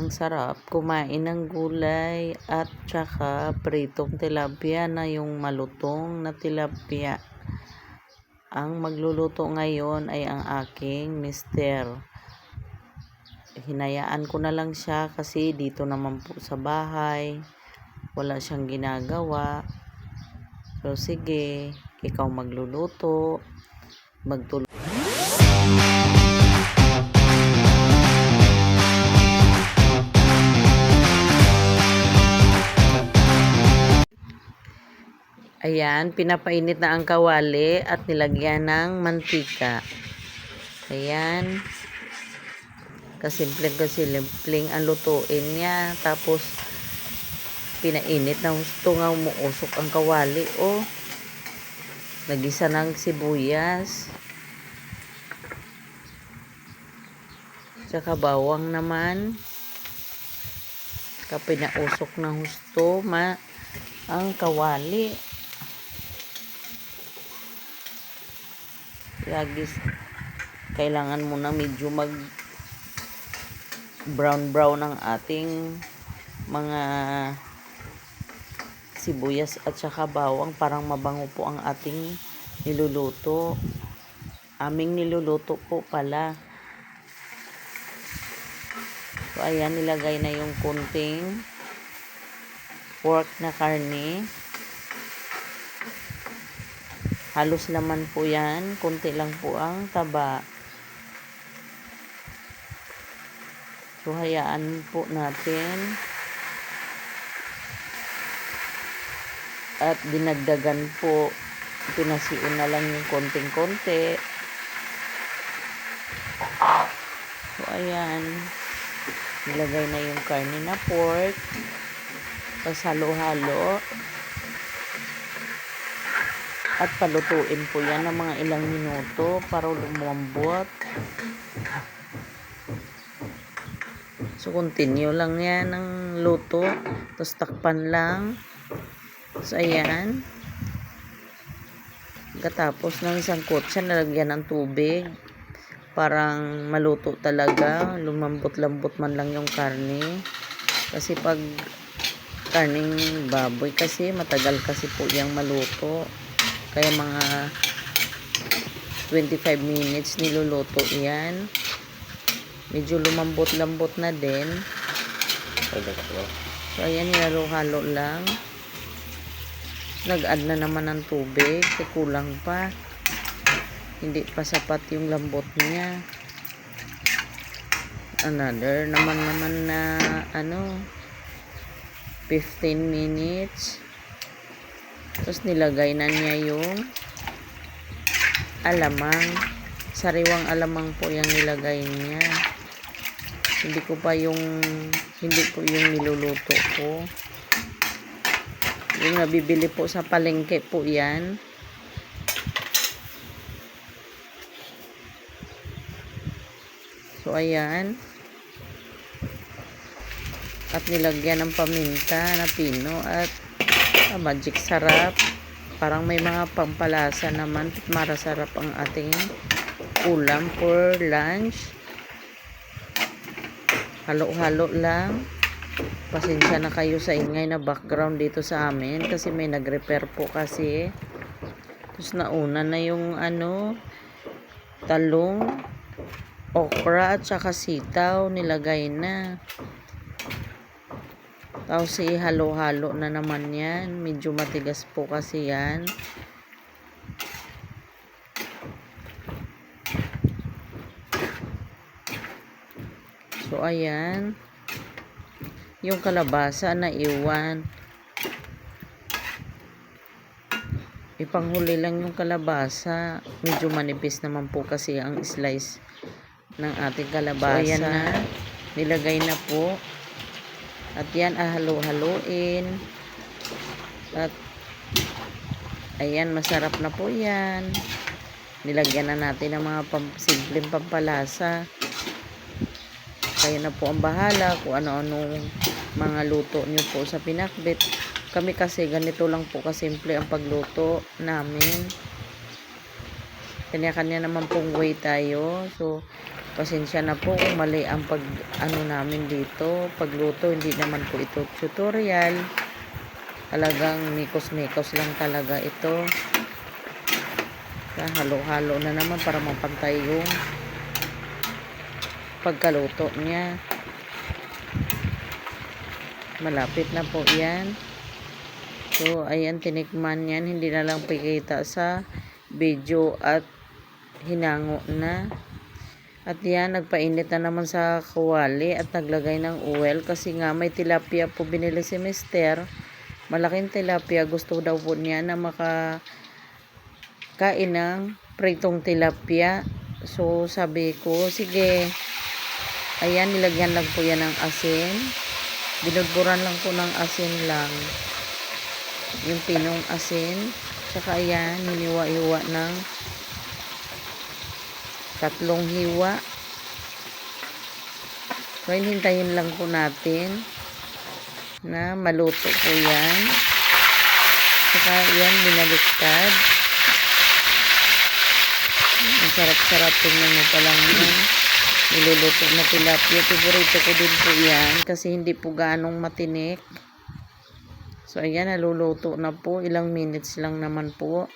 Ang sarap kumain ng gulay at saka pritong tilapia na yung malutong na tilapia. Ang magluluto ngayon ay ang aking mister. Hinayaan ko na lang siya kasi dito naman po sa bahay. Wala siyang ginagawa. So sige, ikaw magluluto. Magtul Ayan, pinapainit na ang kawali at nilagyan ng mantika. Ayan. Kasimpleng kasimpleng ang lutuin niya. Tapos, pinainit na gusto nga umuusok ang kawali. O, nagisa ng sibuyas. Tsaka bawang naman. Kapinausok na husto ma ang kawali. Lagi kailangan mo na medyo mag brown brown ang ating mga sibuyas at saka bawang parang mabango po ang ating niluluto. Aming niluluto po pala. So ayan nilagay na yung kunting pork na karne. Halos laman po yan. Kunti lang po ang taba. So, hayaan po natin. At dinagdagan po. Pinasiun na lang yung konting-konti. So, ayan. Nilagay na yung karne na pork. Tapos halo-halo at palutuin po yan ng mga ilang minuto para lumambot. So continue lang yan ng luto. Tapos takpan lang. So ayan. Katapos ng isang kutsa nalagyan ng tubig. Parang maluto talaga. Lumambot-lambot man lang yung karne. Kasi pag karning baboy kasi matagal kasi po yung maluto kaya mga 25 minutes niluluto yan. Medyo lumambot-lambot na din. So, ayan, nilalo-halo lang. Nag-add na naman ng tubig. Kasi kulang pa. Hindi pa sapat yung lambot niya. Another naman naman na ano 15 minutes. Tapos nilagay na niya yung alamang. Sariwang alamang po yung nilagay niya. Hindi ko pa yung hindi po yung niluluto ko. Yung nabibili po sa palengke po yan. So, ayan. At nilagyan ng paminta na pino at Ah, magic sarap. Parang may mga pampalasa naman. Marasarap ang ating ulam for lunch. Halo-halo lang. Pasensya na kayo sa ingay na background dito sa amin. Kasi may nag-repair po kasi. Tapos nauna na yung ano, talong, okra at saka sitaw nilagay na. Tapos ihalo-halo na naman yan. Medyo matigas po kasi yan. So, ayan. Yung kalabasa na iwan. Ipanghuli lang yung kalabasa. Medyo manipis naman po kasi ang slice ng ating kalabasa. So, ayan na. Nilagay na po. At yan, ahalo-haloin. At, ayan, masarap na po yan. Nilagyan na natin ng mga pam simpleng pampalasa. Kayo na po ang bahala kung ano-anong mga luto nyo po sa pinakbit. Kami kasi ganito lang po kasimple ang pagluto namin. Kanya-kanya naman pong way tayo. So, Pasensya na po kung mali ang pag ano namin dito. Pagluto, hindi naman po ito tutorial. Talagang mikos-mikos lang talaga ito. Halo-halo na naman para mapantay yung pagkaluto niya. Malapit na po yan. So, ayan, tinikman yan. Hindi na lang pikita sa video at hinango na. At yan, nagpainit na naman sa kawali at naglagay ng oil kasi nga may tilapia po binili si Mister. Malaking tilapia. Gusto daw po niya na maka kain ng pritong tilapia. So, sabi ko, sige. Ayan, nilagyan lang po yan ng asin. Binudburan lang po ng asin lang. Yung pinong asin. Tsaka ayan, hiniwa-hiwa ng tatlong hiwa. So, hintayin lang po natin na maluto po yan. Saka yan, binaliktad. Ang sarap-sarap tingnan mo pa lang yun. Niluluto na tilapia. Favorito ko din po yan kasi hindi po ganong matinik. So, ayan, naluluto na po. Ilang minutes lang naman po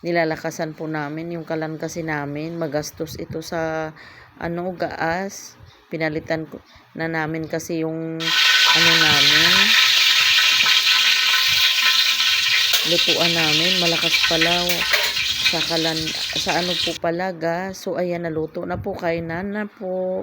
nilalakasan po namin yung kalan kasi namin. Magastos ito sa ano gaas. Pinalitan ko na namin kasi yung ano namin. Lutuan namin. Malakas pala. Sa kalan sa ano po pala gas so ayan naluto na po. Kainan na po